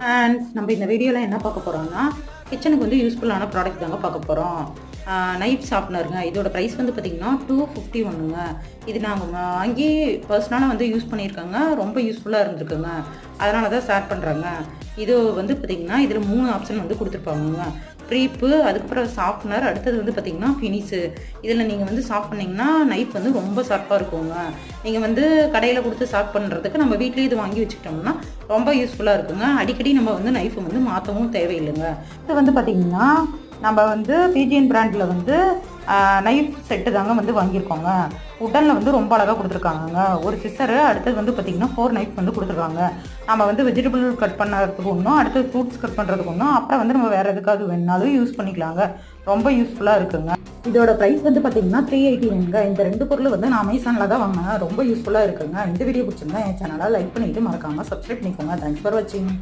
And நம்ம இந்த வீடியோவில் என்ன பார்க்க போகிறோம்னா கிச்சனுக்கு வந்து யூஸ்ஃபுல்லான ப்ராடக்ட் தாங்க பார்க்க போகிறோம் நைஃப் ஷார்ப்னருங்க இதோட ப்ரைஸ் வந்து பார்த்திங்கன்னா டூ ஃபிஃப்டி ஒன்றுங்க இது நாங்கள் வாங்கி பர்சனலாக வந்து யூஸ் பண்ணியிருக்கோங்க. ரொம்ப யூஸ்ஃபுல்லாக இருந்திருக்குங்க. அதனால தான் ஷேர் பண்ணுறாங்க இது வந்து பார்த்திங்கன்னா இதில் மூணு ஆப்ஷன் வந்து கொடுத்துருப்பாங்கங்க. ப்ரீப்பு அதுக்கப்புறம் சாஃப்ட்னர் அடுத்தது வந்து பார்த்திங்கன்னா ஃபினிஷு இதில் நீங்கள் வந்து சாஃப்ட் பண்ணிங்கன்னா நைஃப் வந்து ரொம்ப ஷார்ப்பாக இருக்குங்க. நீங்கள் வந்து கடையில் கொடுத்து ஷார்ப் பண்ணுறதுக்கு நம்ம வீட்லேயே இது வாங்கி வச்சுக்கிட்டோம்னா ரொம்ப யூஸ்ஃபுல்லாக இருக்குங்க. அடிக்கடி நம்ம வந்து நைஃப் வந்து மாற்றவும் தேவையில்லைங்க. இது வந்து பார்த்திங்கன்னா நம்ம வந்து பிஜிஎன் பிராண்டில் வந்து நைஃப் செட்டு தாங்க வந்து வாங்கியிருக்கோங்க. உடனில் வந்து ரொம்ப அழகாக கொடுத்துருக்காங்கங்க. ஒரு சிஸ்டரு அடுத்தது வந்து பார்த்திங்கன்னா ஃபோர் நைஃப் வந்து கொடுத்துருக்காங்க. நம்ம வந்து வெஜிடபிள் கட் பண்ணுறதுக்கு ஒன்றும் அடுத்தது ஃப்ரூட்ஸ் கட் பண்ணுறதுக்கு ஒன்றும் அப்புறம் வந்து நம்ம வேறு எதுக்காவது வேணாலும் யூஸ் பண்ணிக்கலாங்க. ரொம்ப யூஸ்ஃபுல்லாக இருக்குங்க. இதோட ப்ரைஸ் வந்து பார்த்தீங்கன்னா த்ரீ எயிட்டி நைன்ங்க இந்த ரெண்டு பொருள் வந்து நான் அமேசானில் தான் வாங்கினேன். ரொம்ப யூஸ்ஃபுல்லாக இருக்குங்க. இந்த வீடியோ பிடிச்சிருந்தா என் சேனலை லைக் பண்ணிவிட்டு மறக்காமல் சப்ஸ்கிரைப் பண்ணிக்கோங்க. தேங்க்ஸ் ஃபார் வாட்சிங்